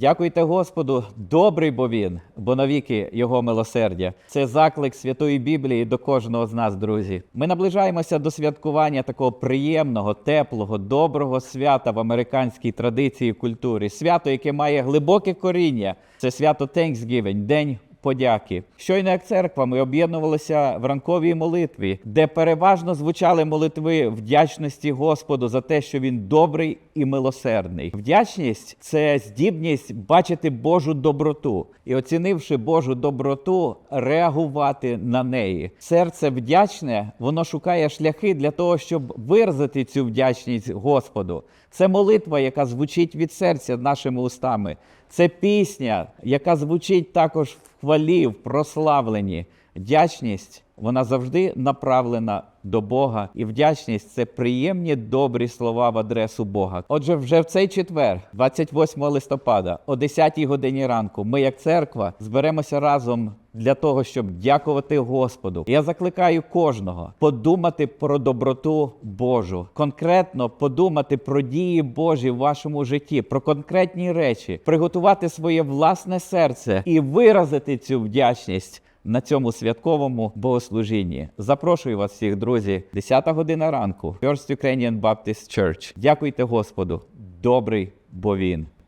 Дякуйте Господу, добрий бо він, бо навіки його милосердя. Це заклик Святої Біблії до кожного з нас, друзі. Ми наближаємося до святкування такого приємного, теплого, доброго свята в американській традиції і культурі. Свято, яке має глибоке коріння. Це свято Thanksgiving, День подяки. Щойно як церква ми об'єднувалися в ранковій молитві, де переважно звучали молитви вдячності Господу за те, що він добрий і милосердний. Вдячність це здібність бачити Божу доброту і, оцінивши Божу доброту, реагувати на неї. Серце вдячне, воно шукає шляхи для того, щоб виразити цю вдячність Господу. Це молитва, яка звучить від серця нашими устами. Це пісня, яка звучить також в хвалі, в прославленні. Вдячність вона завжди направлена до Бога, і вдячність це приємні добрі слова в адресу Бога. Отже, вже в цей четвер, 28 листопада, о 10 годині ранку, ми, як церква, зберемося разом для того, щоб дякувати Господу. Я закликаю кожного подумати про доброту Божу, конкретно подумати про дії Божі в вашому житті, про конкретні речі, приготувати своє власне серце і виразити цю вдячність на цьому святковому богослужінні. Запрошую вас всіх, друзі, 10 година ранку, First Ukrainian Baptist Church. Дякуйте Господу, добрий бо він.